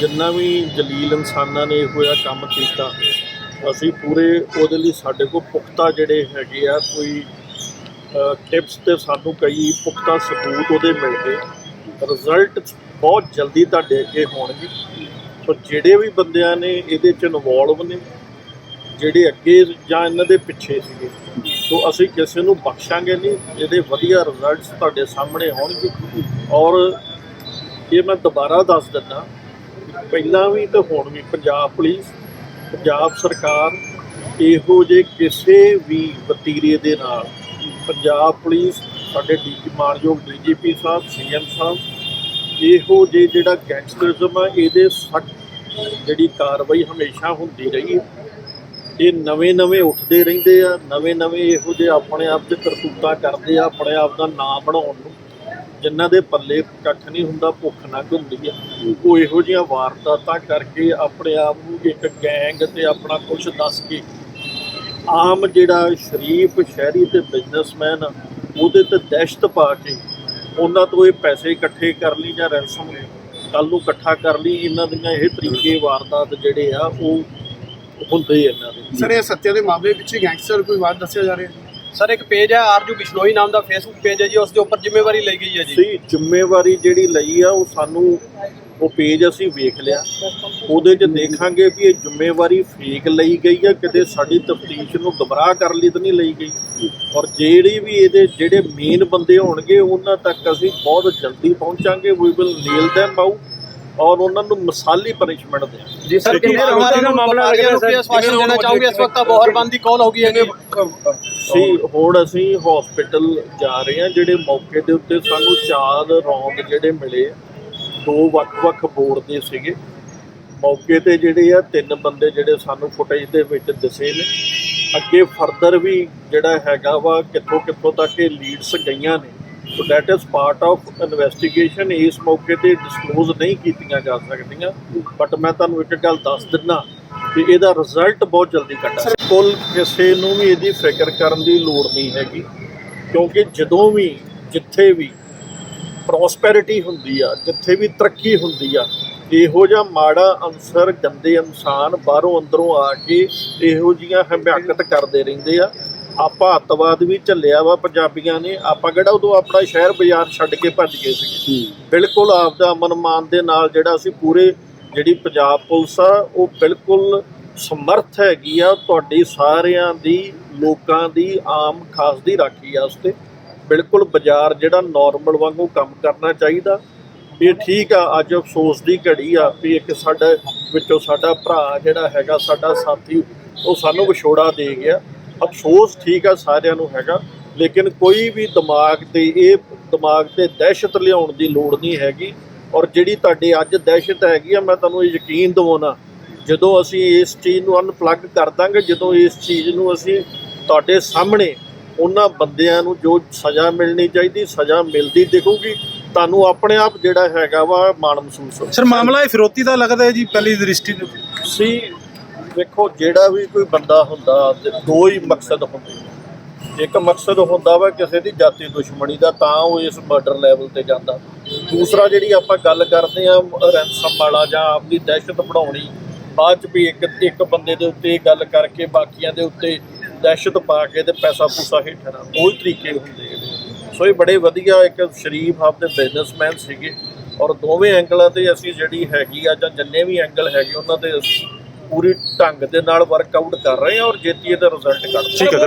ਜਿੰਨਾ ਵੀ ਜਲੀਲ ਇਨਸਾਨਾਂ ਨੇ ਇਹੋ ਜਿਹਾ ਕੰਮ ਕੀਤਾ, ਅਸੀਂ ਪੂਰੇ ਉਹਦੇ ਲਈ ਸਾਡੇ ਕੋਲ ਪੁਖਤਾ ਜਿਹੜੇ ਹੈਗੇ ਆ, ਕੋਈ ਟਿਪਸ ਤੇ ਸਾਨੂੰ ਕਈ ਪੁਖਤਾ ਸਬੂਤ ਉਹਦੇ ਮਿਲ ਗਏ ਰਿਜ਼ਲਟ ਬਹੁਤ ਜਲਦੀ ਤੁਹਾਡੇ ਅੱਗੇ ਹੋਣਗੇ। ਸੋ ਜਿਹੜੇ ਵੀ ਬੰਦਿਆਂ ਨੇ ਇਹਦੇ ਚ ਇਨਵੋਲਵ ਨੇ, ਜਿਹੜੇ ਅੱਗੇ ਜਾਂ ਇਹਨਾਂ ਦੇ ਪਿੱਛੇ ਸੀਗੇ, ਸੋ ਅਸੀਂ ਕਿਸੇ ਨੂੰ ਬਖਸ਼ਾਂਗੇ ਨਹੀਂ। ਇਹਦੇ ਵਧੀਆ ਰਿਜ਼ਲਟਸ ਤੁਹਾਡੇ ਸਾਹਮਣੇ ਹੋਣਗੇ ਔਰ ਇਹ ਮੈਂ ਦੁਬਾਰਾ ਦੱਸ ਦਿੰਦਾ ਪਹਿਲਾਂ ਵੀ ਤੇ ਹੁਣ ਵੀ ਪੰਜਾਬ ਪੁਲਿਸ, ਪੰਜਾਬ ਸਰਕਾਰ ਇਹੋ ਜੇ ਕਿਸੇ ਵੀ ਵਤੀਰੇ ਦੇ ਨਾਲ ਪੰਜਾਬ ਪੁਲਿਸ, ਸਾਡੇ ਡੀ ਮਾਨਯੋਗ ਡੀਜੀਪੀ ਸਾਹਿਬ, ਸੀਐਮ ਸਾਹਿਬ, ਇਹੋ ਜੇ ਜਿਹੜਾ ਗੈਂਗਸਟਰਿਜ਼ਮ ਆ, ਇਹਦੇ ਸਖਤ ਜਿਹੜੀ ਕਾਰਵਾਈ ਹਮੇਸ਼ਾ ਹੁੰਦੀ ਰਹੀ ਹੈ। ਇਹ ਨਵੇਂ ਨਵੇਂ ਉੱਠਦੇ ਰਹਿੰਦੇ ਆ, ਨਵੇਂ ਨਵੇਂ ਇਹੋ ਜਿਹੇ ਆਪਣੇ ਆਪ 'ਚ ਕਰਤੂਤਾਂ ਕਰਦੇ ਆ, ਆਪਣੇ ਆਪ ਦਾ ਨਾਮ ਬਣਾਉਣ ਨੂੰ। ਜਿਨ੍ਹਾਂ ਦੇ ਪੱਲੇ ਕੱਖ ਨਹੀਂ ਹੁੰਦਾ, ਭੁੱਖ ਨੰਗ ਹੁੰਦੀ ਆ। ਉਹ ਇਹੋ ਜਿਹੀਆਂ ਵਾਰਦਾਤਾਂ ਕਰਕੇ ਆਪਣੇ ਆਪ ਨੂੰ ਇੱਕ ਗੈਂਗ ਤੇ ਆਪਣਾ ਕੁਝ ਦੱਸ ਕੇ ਆਮ ਜਿਹੜਾ ਸ਼ਰੀਫ ਸ਼ਹਿਰੀ ਤੇ ਬਿਜ਼ਨਸਮੈਨ ਆ ਉਹਦੇ ਤੇ ਦਹਿਸ਼ਤ ਪਾ ਕੇ ਉਹਨਾਂ ਤੋਂ ਇਹ ਪੈਸੇ ਇਕੱਠੇ ਕਰ ਲਈ ਜਾਂ ਰੈਂਸਮ ਕੱਲ ਨੂੰ ਇਕੱਠਾ ਕਰ ਲਈ ਇਹਨਾਂ ਦੀਆਂ ਇਹ ਤਰੀਕੇ ਵਾਰਦਾਤ ਜਿਹੜੇ ਆ, ਉਹ ਹੁੰਦੇ ਇਹਨਾਂ ਦੇ। ਸਰ, ਇਹ ਸੱਤਿਆ ਦੇ ਮਾਮਲੇ ਪਿੱਛੇ ਗੈਂਗਸਟਰ ਕੋਈ ਬਾਤ ਦੱਸਿਆ ਜਾ ਰਿਹਾ? ਹੈ ਸਰ, ਇੱਕ ਪੇਜ ਹੈ ਆਰਜੂ ਬਿਸ਼ਨੋਈ ਨਾਮ ਦਾ ਫੇਸਬੁੱਕ ਪੇਜ ਹੈ ਜੀ, ਉਸ ਦੇ ਉੱਪਰ ਜ਼ਿੰਮੇਵਾਰੀ ਲਈ ਗਈ ਹੈ ਜੀ। ਸੀ ਜ਼ਿੰਮੇਵਾਰੀ ਜਿਹੜੀ ਲਈ ਆ, ਉਹ ਸਾਨੂੰ ਉਹ ਪੇਜ ਅਸੀਂ ਵੇਖ ਲਿਆ। ਉਹਦੇ 'ਚ ਦੇਖਾਂਗੇ ਵੀ ਇਹ ਜ਼ਿੰਮੇਵਾਰੀ ਫੇਕ ਲਈ ਗਈ ਆ, ਕਿਤੇ ਸਾਡੀ ਤਫਤੀਸ਼ ਨੂੰ ਗਮਰਾਹ ਕਰਨ ਲਈ ਤਾਂ ਨਹੀਂ ਲਈ ਗਈ। ਔਰ ਜਿਹੜੀ ਵੀ ਇਹਦੇ ਜਿਹੜੇ ਮੇਨ ਬੰਦੇ ਹੋਣਗੇ, ਉਹਨਾਂ ਤੱਕ ਅਸੀਂ ਬਹੁਤ ਜਲਦੀ ਪਹੁੰਚਾਂਗੇ। We will nail them out ਔਰ ਉਹਨਾਂ ਨੂੰ ਮਿਸਾਲੀ ਪਨਿਸ਼ਮੈਂਟ ਦੇਵਾਂਗੇ ਜੀ ਸਰ ਕਿੰਨੇ ਰਮਾਰੇ ਦਾ ਮਾਮਲਾ ਲੱਗਿਆ ਸਰ? ਆਸ਼ਵਾਸਨ ਦੇਣਾ ਚਾਹੂੰਗੇ ਇਸ ਵਕਤ ਬੋਹਰਬੰਦ ਦੀ ਕਾਲ ਹੋ ਗਈ ਹੈ ਸੀ ਹੁਣ ਅਸੀਂ ਹਸਪੀਟਲ ਜਾ ਰਹੇ ਹਾਂ ਜਿਹੜੇ ਮੌਕੇ ਦੇ ਉੱਤੇ ਸਾਨੂੰ ਚਾਰ ਰੌਂਦ ਜਿਹੜੇ ਮਿਲੇ ਦੋ ਵੱਖ-ਵੱਖ ਬੋਰਡ ਦੇ ਸੀਗੇ। ਮੌਕੇ ਤੇ ਜਿਹੜੇ ਆ ਤਿੰਨ ਬੰਦੇ ਜਿਹੜੇ ਸਾਨੂੰ ਫੁਟੇਜ ਦੇ ਵਿੱਚ ਦਿਸੇ ਨੇ। ਅੱਗੇ ਫਰਦਰ ਵੀ ਜਿਹੜਾ ਹੈਗਾ ਵਾ ਕਿੱਥੋਂ ਕਿੱਥੋਂ ਤੱਕ ਇਹ ਲੀਡਸ ਗਈਆਂ ਨੇ। So that is part of investigation ਇਸ ਮੌਕੇ ਤੇ ਡਿਸਕਲੋਜ਼ ਨਹੀਂ ਕੀਤੀਆਂ ਜਾ ਸਕਦੀਆਂ। ਬਟ ਮੈਂ ਤੁਹਾਨੂੰ ਇੱਕ ਗੱਲ ਦੱਸ ਦਿੰਦਾ ਕਿ ਇਹਦਾ ਰਿਜ਼ਲਟ ਬਹੁਤ ਜਲਦੀ ਕੱਢਾ ਕੁੱਲ ਕਿਸੇ ਨੂੰ ਵੀ ਇਹਦੀ ਫਿਕਰ ਕਰਨ ਦੀ ਲੋੜ ਨਹੀਂ ਹੈਗੀ। ਕਿਉਂਕਿ ਜਦੋਂ ਵੀ ਜਿੱਥੇ ਵੀ ਪ੍ਰੋਸਪੈਰਿਟੀ ਹੁੰਦੀ ਆ ਜਿੱਥੇ ਵੀ ਤਰੱਕੀ ਹੁੰਦੀ ਆ ਇਹੋ ਜਿਹਾ ਮਾੜਾ ਅਨਸਰ ਗੰਦੇ ਇਨਸਾਨ ਬਾਹਰੋਂ ਅੰਦਰੋਂ ਆ ਕੇ ਇਹੋ ਜੀਆਂ ਹਮਾਕਤ ਕਰਦੇ ਰਹਿੰਦੇ ਆ। ਆਪਾਂ ਅੱਤਵਾਦ ਵੀ ਝੱਲਿਆ ਵਾ ਪੰਜਾਬੀਆਂ ਨੇ ਆਪਾਂ ਕਿਹੜਾ ਉਦੋਂ ਆਪਣਾ ਸ਼ਹਿਰ ਬਾਜ਼ਾਰ ਛੱਡ ਕੇ ਭੱਜ ਗਏ ਸੀ ਬਿਲਕੁਲ ਆਪਦਾ ਅਮਨ ਮਾਨ ਦੇ ਨਾਲ ਜਿਹੜਾ ਅਸੀਂ ਪੂਰੇ ਜਿਹੜੀ ਪੰਜਾਬ ਪੁਲਿਸ ਆ ਉਹ ਬਿਲਕੁਲ ਸਮਰਥ ਹੈਗੀ ਆ ਤੁਹਾਡੀ ਸਾਰਿਆਂ ਦੀ ਲੋਕਾਂ ਦੀ ਆਮ ਖਾਸ ਦੀ ਰਾਖੀ ਵਾਸਤੇ ਬਿਲਕੁਲ ਬਾਜ਼ਾਰ ਜਿਹੜਾ ਨਾਰਮਲ ਵਾਂਗੂ ਕੰਮ ਕਰਨਾ ਚਾਹੀਦਾ। ਇਹ ਠੀਕ ਆ ਅੱਜ ਅਫਸੋਸ ਦੀ ਘੜੀ ਆ ਵੀ ਇੱਕ ਸਾਡਾ ਵਿੱਚੋਂ ਸਾਡਾ ਭਰਾ ਜਿਹੜਾ ਹੈਗਾ ਸਾਡਾ ਸਾਥੀ ਉਹ ਸਾਨੂੰ ਵਿਛੋੜਾ ਦੇ ਗਿਆ। ਅਫਸੋਸ ਠੀਕ ਆ ਸਾਰਿਆਂ ਨੂੰ ਹੈਗਾ ਲੇਕਿਨ ਕੋਈ ਵੀ ਦਿਮਾਗ ਤੇ ਇਹ ਦਿਮਾਗ ਤੇ ਦਹਿਸ਼ਤ ਲਿਆਉਣ ਦੀ ਲੋੜ ਨਹੀਂ ਹੈਗੀ। ਔਰ ਜਿਹੜੀ ਤੁਹਾਡੇ ਅੱਜ ਦਹਿਸ਼ਤ ਹੈਗੀ ਆ ਮੈਂ ਤੁਹਾਨੂੰ ਯਕੀਨ ਦਿਵਾਉਣਾ ਜਦੋਂ ਅਸੀਂ ਇਸ ਚੀਜ਼ ਨੂੰ ਅਨਪਲੱਗ ਕਰ ਦਾਂਗੇ ਜਦੋਂ ਇਸ ਚੀਜ਼ ਨੂੰ ਅਸੀਂ ਤੁਹਾਡੇ ਸਾਹਮਣੇ ਉਹਨਾਂ ਬੰਦਿਆਂ ਨੂੰ ਜੋ ਸਜ਼ਾ ਮਿਲਣੀ ਚਾਹੀਦੀ ਸਜ਼ਾ ਮਿਲਦੀ ਦਿਖੂਗੀ ਤੁਹਾਨੂੰ ਆਪਣੇ ਆਪ ਜਿਹੜਾ ਹੈਗਾ ਵਾ ਮਾਣ ਮਹਿਸੂਸ ਹੋਊ। ਸਰ ਮਾਮਲਾ ਇਹ ਫਿਰੋਤੀ ਦਾ ਲੱਗਦਾ ਹੈ ਜੀ ਪਹਿਲੀ ਦ੍ਰਿਸ਼ਟੀ ਤੋਂ ਸੀ ਦੇਖੋ, ਜਿਹੜਾ ਵੀ ਕੋਈ ਬੰਦਾ ਹੁੰਦਾ, ਤੇ ਦੋ ਹੀ ਮਕਸਦ ਹੁੰਦੇ ਇੱਕ ਮਕਸਦ ਹੁੰਦਾ ਵਾ ਕਿਸੇ ਦੀ ਜਾਤੀ ਦੁਸ਼ਮਣੀ ਦਾ, ਤਾਂ ਉਹ ਇਸ ਮਰਡਰ ਲੈਵਲ ਤੇ ਜਾਂਦਾ। ਦੂਸਰਾ ਜਿਹੜੀ ਆਪਾਂ ਗੱਲ ਕਰਦੇ ਆ ਰੈਂਸਮ ਵਾਲਾ ਜਾਂ ਆਪਦੀ ਦਹਿਸ਼ਤ ਬਣਾਉਣੀ, ਬਾਅਦ ਚ ਵੀ ਇੱਕ ਇੱਕ ਬੰਦੇ ਦੇ ਉੱਤੇ ਗੱਲ ਕਰਕੇ ਬਾਕੀਆਂ ਦੇ ਉੱਤੇ ਦਹਿਸ਼ਤ ਪਾ ਕੇ ਤੇ ਪੈਸਾ ਪੂਸਾ ਹੇਠਣਾ ਉਹ ਹੀ ਤਰੀਕੇ ਹੁੰਦੇ ਨੇ। ਸੋ ਇਹ ਬੜੇ ਵਧੀਆ ਇੱਕ ਸ਼ਰੀਫ ਆਪਦੇ ਬਿਜ਼ਨਸਮੈਨ ਸੀਗੇ। ਔਰ ਦੋਵੇਂ ਐਂਗਲਾਂ ਤੇ ਅਸੀਂ ਜਿਹੜੀ ਹੈਗੀ ਆ ਜਾਂ ਜਿੰਨੇ ਵੀ ਐਂਗਲ ਹੈਗੇ, ਉਹਨਾਂ ਤੇ ਅਸੀਂ ਪੂਰੀ ਢੰਗ ਦੇ ਨਾਲ ਵਰਕਆਊਟ ਕਰ ਰਹੇ ਹਾਂ ਔਰ ਜੇਤੀ ਇਹਦਾ ਰਿਜ਼ਲਟ ਕੱਢਦੇ ਠੀਕ ਹੈ